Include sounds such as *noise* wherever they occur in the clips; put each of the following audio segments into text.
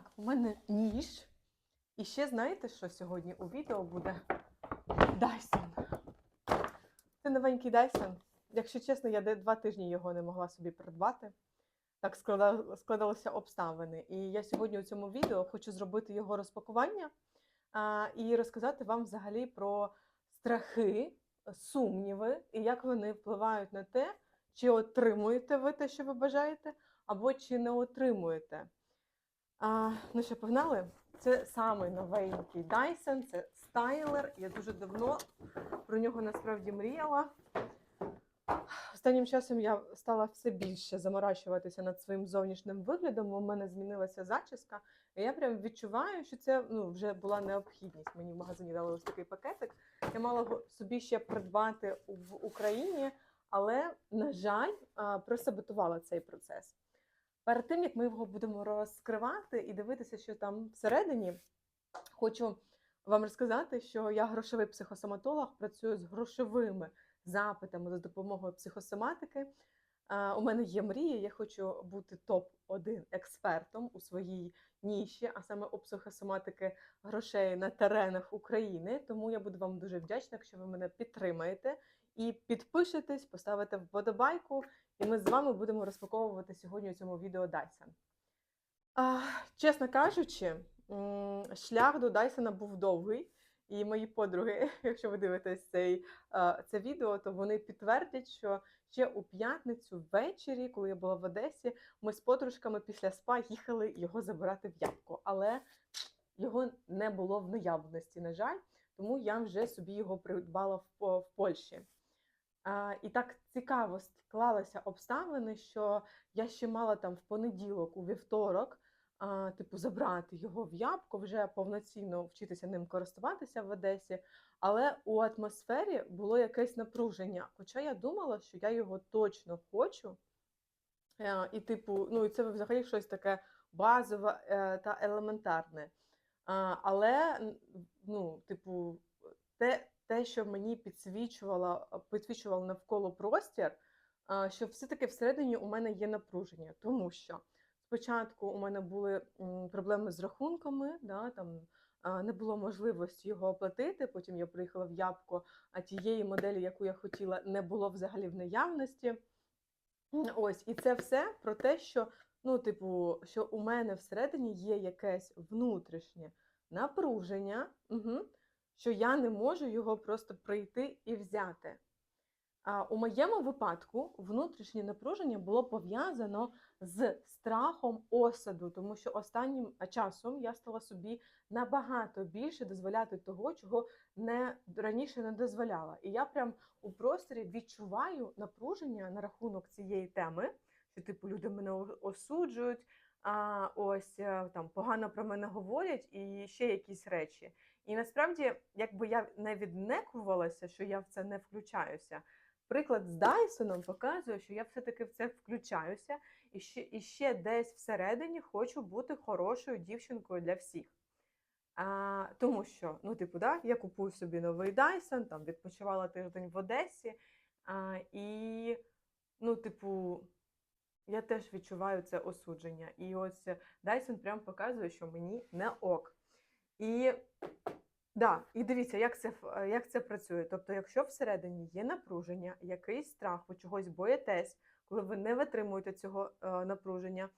Так, у мене ніж. І ще знаєте, що сьогодні у відео буде Dyson. Це новенький Dyson. Якщо чесно, я два тижні його не могла собі придбати. Так складалися обставини. І я сьогодні у цьому відео хочу зробити його розпакування а, і розказати вам взагалі про страхи, сумніви і як вони впливають на те, чи отримуєте ви те, що ви бажаєте, або чи не отримуєте. А, ну що, погнали? Це самий новенький Dyson, це стайлер. Я дуже давно про нього насправді мріяла. Останнім часом я стала все більше заморачуватися над своїм зовнішнім виглядом. У мене змінилася зачіска, і я прям відчуваю, що це ну, вже була необхідність. Мені в магазині дали ось такий пакетик. Я мала собі ще придбати в Україні, але, на жаль, просаботувала цей процес. Перед тим як ми його будемо розкривати і дивитися, що там всередині, хочу вам розказати, що я грошовий психосоматолог, працюю з грошовими запитами за допомогою психосоматики. У мене є мрія, я хочу бути топ-1 експертом у своїй ніші, а саме у психосоматики грошей на теренах України. Тому я буду вам дуже вдячна, якщо ви мене підтримаєте і підпишетесь, поставите вподобайку, і ми з вами будемо розпаковувати сьогодні у цьому відео Dyson. Чесно кажучи, шлях до Дайсона був довгий, і мої подруги, *laughs* якщо ви дивитесь цей, це відео, то вони підтвердять, що ще у п'ятницю ввечері, коли я була в Одесі, ми з подружками після спа їхали його забирати в ябко. Але його не було в наявності, на жаль, тому я вже собі його придбала в Польщі. І так цікаво склалися обставини, що я ще мала там в понеділок, у вівторок, типу, забрати його в ябко, вже повноцінно вчитися ним користуватися в Одесі. Але у атмосфері було якесь напруження. Хоча я думала, що я його точно хочу. Е, І, типу, ну, і це взагалі щось таке базове е, та елементарне. Але, ну, типу, те, що мені підсвічувало, підсвічувало навколо простір, що все-таки всередині у мене є напруження, тому що спочатку у мене були проблеми з рахунками, да, там не було можливості його оплатити. Потім я приїхала в Ябко, а тієї моделі, яку я хотіла, не було взагалі в наявності. Ось, і це все про те, що, ну, типу, що у мене всередині є якесь внутрішнє напруження, угу, що я не можу його просто прийти і взяти. А у моєму випадку внутрішнє напруження було пов'язано з страхом осаду, тому що останнім часом я стала собі набагато більше дозволяти того, чого не раніше не дозволяла. І я прям у просторі відчуваю напруження на рахунок цієї теми, що типу люди мене осуджують, а ось е, там погано про мене говорять і ще якісь речі. І насправді, якби я не віднекувалася, що я в це не включаюся. Приклад з Дайсоном показує, що я все-таки в це включаюся, і ще, і ще десь всередині хочу бути хорошою дівчинкою для всіх. А, тому що, ну, типу, да, я купую собі новий Dyson, там відпочивала тиждень в Одесі, а, і, ну, типу, я теж відчуваю це осудження. І ось Dyson прям показує, що мені не ок. І Да, і дивіться, як це, е, як це працює. Тобто, якщо всередині є напруження, якийсь страх, ви чогось боїтесь, коли ви не витримуєте цього е, напруження,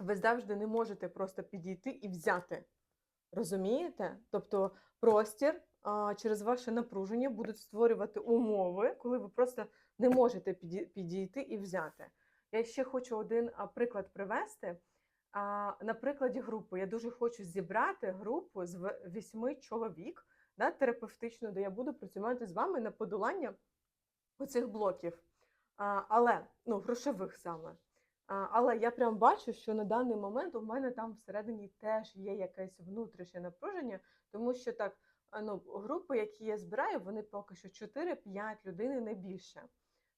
ви завжди не можете просто підійти і взяти. Розумієте? Тобто простір а, через ваше напруження будуть створювати умови, коли ви просто не можете підійти і взяти. Я ще хочу один приклад привести. На прикладі групи я дуже хочу зібрати групу з вісьми чоловік да, терапевтичну, де я буду працювати з вами на подолання оцих блоків. А, але ну, грошових саме. А, але я прям бачу, що на даний момент у мене там всередині теж є якесь внутрішнє напруження, тому що так, ну, групи, які я збираю, вони поки що 4-5 людей не більше.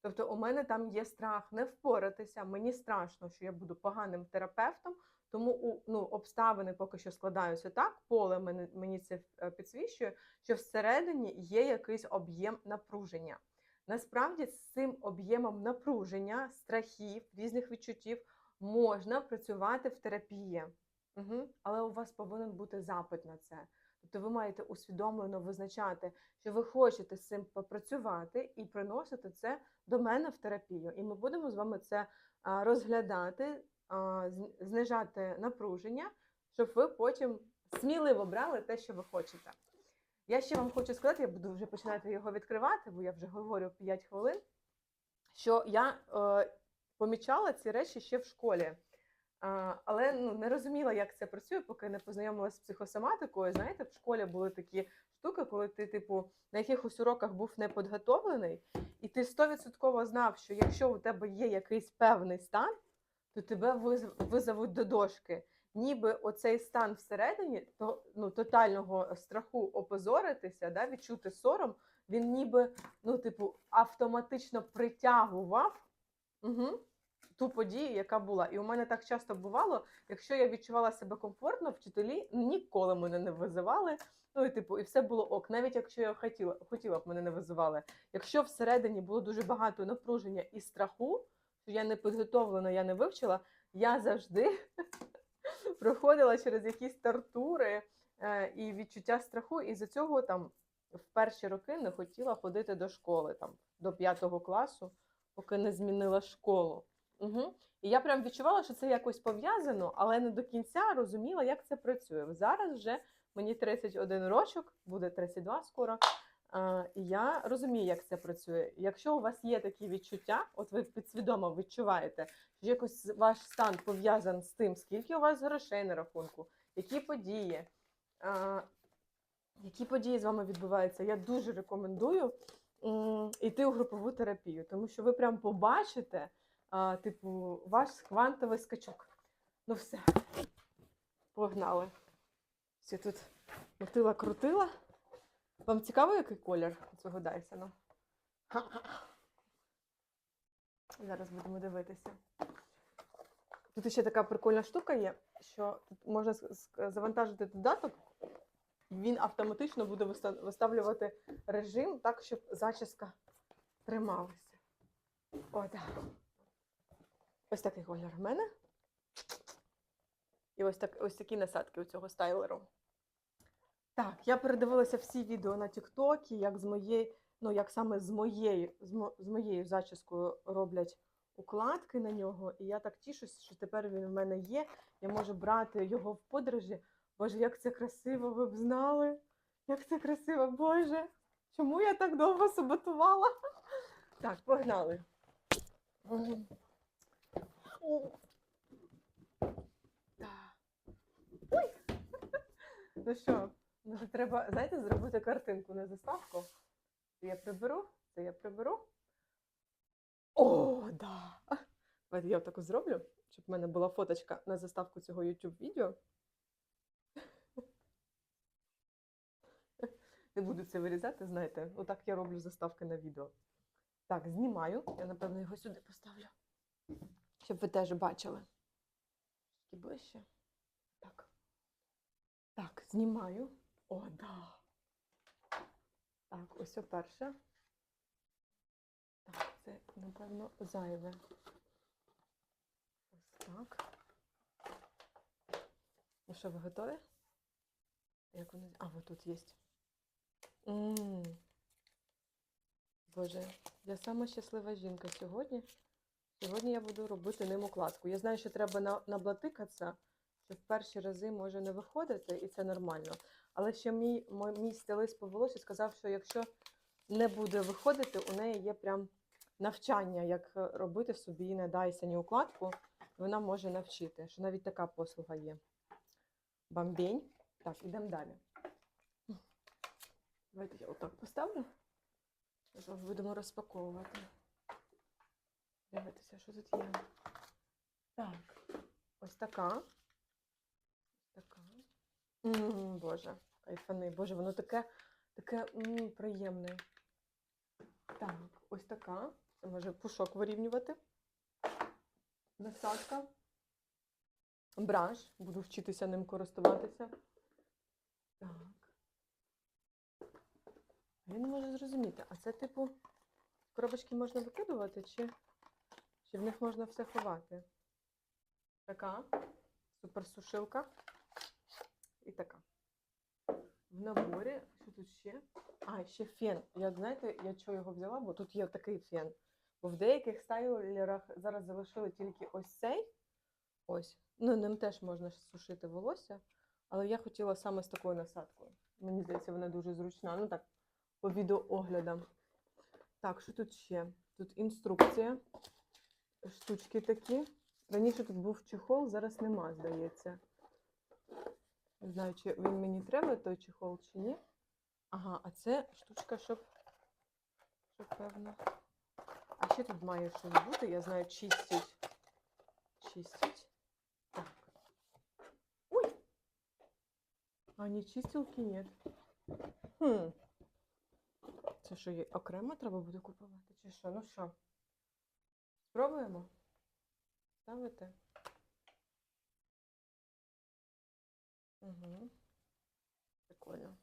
Тобто у мене там є страх не впоратися, мені страшно, що я буду поганим терапевтом, тому ну, обставини поки що складаються так, поле мені, це е, підсвічує, що всередині є якийсь об'єм напруження. Насправді з цим об'ємом напруження, страхів, різних відчуттів можна працювати в терапії. Угу. Але у вас повинен бути запит на це. Тобто ви маєте усвідомлено визначати, що ви хочете з цим попрацювати і приносити це до мене в терапію. І ми будемо з вами це розглядати, знижати напруження, щоб ви потім сміливо брали те, що ви хочете. Я ще вам хочу сказати, я буду вже починати його відкривати, бо я вже говорю 5 хвилин. Що я е, помічала ці речі ще в школі. Але ну, не розуміла, як це працює, поки не познайомилася з психосоматикою. Знаєте, в школі були такі штуки, коли ти, типу, на якихось уроках був неподготовлений, і ти стовідсотково знав, що якщо у тебе є якийсь певний стан, то тебе виз- визовуть до дошки. Ніби оцей стан всередині то, ну, тотального страху опозоритися, да, відчути сором, він ніби ну, типу, автоматично притягував угу, ту подію, яка була. І у мене так часто бувало, якщо я відчувала себе комфортно, вчителі ніколи мене не визивали. Ну і типу, і все було ок, навіть якщо я хотіла, хотіла б мене не визивали. Якщо всередині було дуже багато напруження і страху, що я не підготовлена, я не вивчила, я завжди *laughs* проходила через якісь тортури е, і відчуття страху, і за цього там в перші роки не хотіла ходити до школи, там до п'ятого класу, поки не змінила школу. Угу. І я прям відчувала, що це якось пов'язано, але не до кінця розуміла, як це працює. Зараз вже мені 31 рочок, буде 32 скоро. І я розумію, як це працює. Якщо у вас є такі відчуття, от ви підсвідомо відчуваєте, що якось ваш стан пов'язаний з тим, скільки у вас грошей на рахунку, які події, які події з вами відбуваються, я дуже рекомендую йти у групову терапію, тому що ви прям побачите, а, типу, ваш квантовий скачок. Ну все, погнали. Все тут мотила крутила. Вам цікаво, який колір цього Дайсона? Зараз будемо дивитися. Тут ще така прикольна штука є, що тут можна завантажити додаток, і він автоматично буде виставлювати режим так, щоб зачіска трималася. О, так. Ось такий колір в мене. І ось, так, ось такі насадки у цього стайлеру. Так, я передивилася всі відео на Тіктокі, як з моєї, ну як саме з моєю, з, мо- з моєю зачіскою роблять укладки на нього. І я так тішусь, що тепер він в мене є. Я можу брати його в подорожі. Боже, як це красиво, ви б знали. Як це красиво, Боже. Чому я так довго саботувала? Так, погнали. Ой. *laughs* Ну що, може треба, знаєте, зробити картинку на заставку. Це я приберу, це я приберу. О, да! Давайте я таку зроблю, щоб в мене була фоточка на заставку цього YouTube відео. Не буду це вирізати, знаєте, отак я роблю заставки на відео. Так, знімаю. Я, напевно, його сюди поставлю, щоб ви теж бачили. Тільки ближче. Так. Так, знімаю. О, да. Так, ось перше. Так, це, напевно, зайве. Ось так. Ну що, ви готові? Як вони. А, вот тут є. М. Боже, я сама щаслива жінка сьогодні. Сьогодні я буду робити ним укладку. Я знаю, що треба наблатикатися, що в перші рази може не виходити, і це нормально. Але ще мій, мій, стилист по волосі сказав, що якщо не буде виходити, у неї є прям навчання, як е, робити собі на Дайсоні укладку. Вона може навчити, що навіть така послуга є. Бамбень. Так, ідемо далі. Давайте я отак поставлю. Зараз будемо розпаковувати. Дивитися, що тут є. Так, ось така. Ось така. М, Боже, кайфани. Боже, воно таке, таке м, приємне. Так, ось така. Це може пушок вирівнювати. Насадка. Браш. Буду вчитися ним користуватися. Так. Я не можу зрозуміти, а це типу коробочки можна викидувати, чи, чи в них можна все ховати? Така суперсушилка. І така. В наборі, що тут ще? А, ще фен. Я знаєте, я чого його взяла, бо тут є такий фен. Бо в деяких стайлерах зараз залишили тільки ось цей. Ось. Ну, ним теж можна сушити волосся. Але я хотіла саме з такою насадкою. Мені здається, вона дуже зручна. Ну так, по відеооглядам. Так, що тут ще? Тут інструкція. Штучки такі. Раніше тут був чехол, зараз нема, здається. Не знаю, чи він мені треба, той чехол, чи ні. Ага, а це штучка, щоб, щоб певно. А ще тут має щось бути, я знаю, чистить. Чистить. Так. Ой! А не чистилки нет. Хм. Це що, є окремо треба буде купувати? Чи що? Ну що? Спробуємо? Ставити? Угу. Прикольно.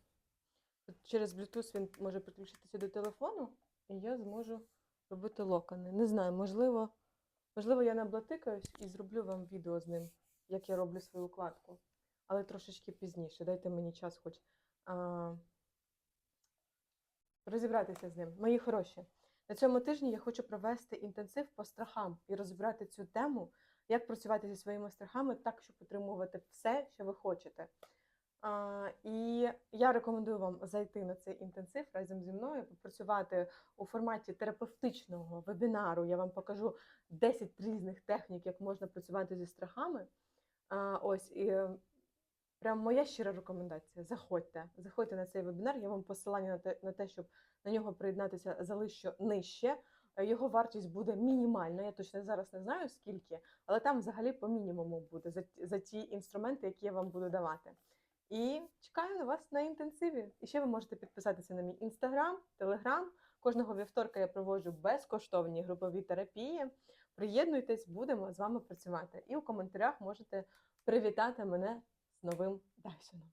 Через Bluetooth він може підключитися до телефону, і я зможу робити локони. Не знаю, можливо, можливо, я наблатикаюсь і зроблю вам відео з ним, як я роблю свою укладку. Але трошечки пізніше. Дайте мені час хоч а, розібратися з ним. Мої хороші. На цьому тижні я хочу провести інтенсив по страхам і розібрати цю тему, як працювати зі своїми страхами так, щоб отримувати все, що ви хочете. А, і я рекомендую вам зайти на цей інтенсив разом зі мною, попрацювати у форматі терапевтичного вебінару. Я вам покажу 10 різних технік, як можна працювати зі страхами. А, ось і е, прям моя щира рекомендація. Заходьте, заходьте на цей вебінар. Я вам посилання на те, на те, щоб на нього приєднатися залишу нижче. Е, Його вартість буде мінімальна. Я точно зараз не знаю скільки, але там взагалі по мінімуму буде за, за ті інструменти, які я вам буду давати. І чекаю на вас на інтенсиві. І ще ви можете підписатися на мій інстаграм, телеграм. Кожного вівторка я проводжу безкоштовні групові терапії. Приєднуйтесь, будемо з вами працювати. І у коментарях можете привітати мене з новим Дайсоном.